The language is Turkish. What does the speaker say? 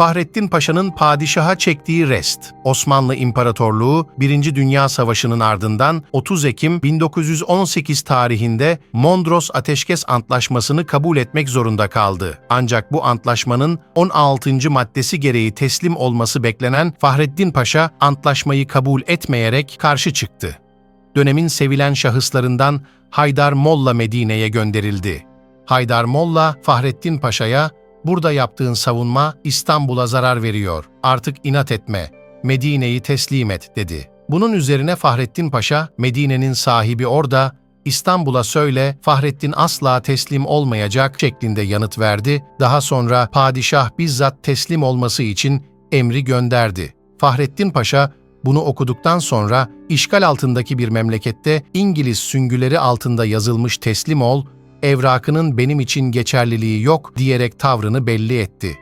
Fahrettin Paşa'nın padişaha çektiği rest. Osmanlı İmparatorluğu 1. Dünya Savaşı'nın ardından 30 Ekim 1918 tarihinde Mondros Ateşkes Antlaşması'nı kabul etmek zorunda kaldı. Ancak bu antlaşmanın 16. maddesi gereği teslim olması beklenen Fahrettin Paşa antlaşmayı kabul etmeyerek karşı çıktı. Dönemin sevilen şahıslarından Haydar Molla Medine'ye gönderildi. Haydar Molla, Fahrettin Paşa'ya Burada yaptığın savunma İstanbul'a zarar veriyor. Artık inat etme. Medine'yi teslim et dedi. Bunun üzerine Fahrettin Paşa, Medine'nin sahibi orada, İstanbul'a söyle Fahrettin asla teslim olmayacak şeklinde yanıt verdi. Daha sonra padişah bizzat teslim olması için emri gönderdi. Fahrettin Paşa bunu okuduktan sonra işgal altındaki bir memlekette İngiliz süngüleri altında yazılmış teslim ol, evrakının benim için geçerliliği yok diyerek tavrını belli etti.